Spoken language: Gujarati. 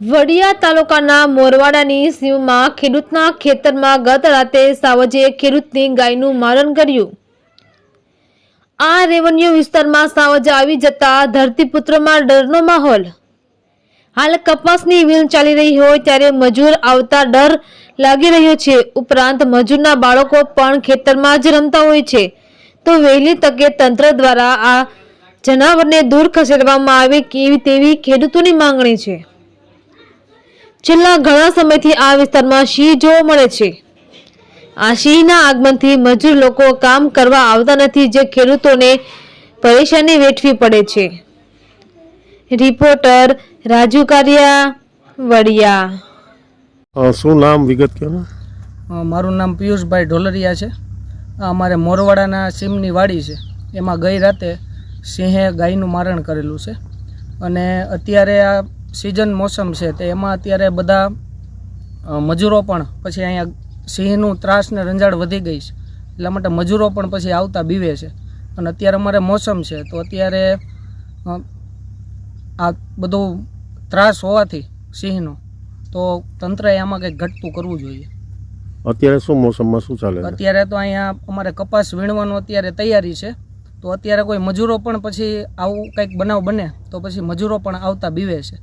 વડિયા તાલુકાના મોરવાડાની સીમમાં ખેડૂતના ખેતરમાં ગત રાતે સાવજે ખેડૂતની ગાયનું મારણ કર્યું. આ રેવન્યુ વિસ્તારમાં સાવજ આવી જતા ધરતીપુત્રમાં ડરનો માહોલ. હાલ કપાસની વીણ ચાલી રહી હોય ત્યારે મજૂર આવતા ડર લાગી રહ્યો છે. ઉપરાંત મજૂરના બાળકો પણ ખેતરમાં જ રમતા હોય છે. તો વહેલી તકે તંત્ર દ્વારા આ જનાવરને દૂર ખસેડવામાં આવે કેવી તેવી ખેડૂતોની માંગણી છે. છેલ્લા ઘણા સમયથી આ વિસ્તારમાં સિંહ જોવા મળે છે. આ સિંહના આગમનથી મજૂર લોકો કામ કરવા આવતા નથી જે ખેડૂતોને પરેશાની વેઠવી પડે છે. રિપોર્ટર રાજુ કારિયા વડિયા શું નામ વિગત કહો મારું નામ પિયુષભાઈ ઢોલરિયા છે. અમારે મોરવાડાના સીમની વાડી છે. એમાં ગઈ રાતે સિંહે ગાયનું મારણ કરેલું છે. અને અત્યારે આ સિઝન મોસમ છે તો એમાં અત્યારે બધા મજૂરો પણ પછી અહીંયા સિંહનું ત્રાસ ને રંજાડ વધી ગઈ છે. એટલા માટે મજૂરો પણ પછી આવતા બીવે છે. અને અત્યારે અમારે મોસમ છે તો અત્યારે આ બધું ત્રાસ હોવાથી સિંહનો તો તંત્રએ આમાં કંઈક ઘટતું કરવું જોઈએ. અત્યારે શું મોસમમાં શું ચાલે છે? અત્યારે તો અહીંયા અમારે કપાસ વીણવાનું અત્યારે તૈયારી છે. તો અત્યારે કોઈ મજૂરો પણ પછી આવું કંઈક બનાવ બને તો પછી મજૂરો પણ આવતા બીવે છે.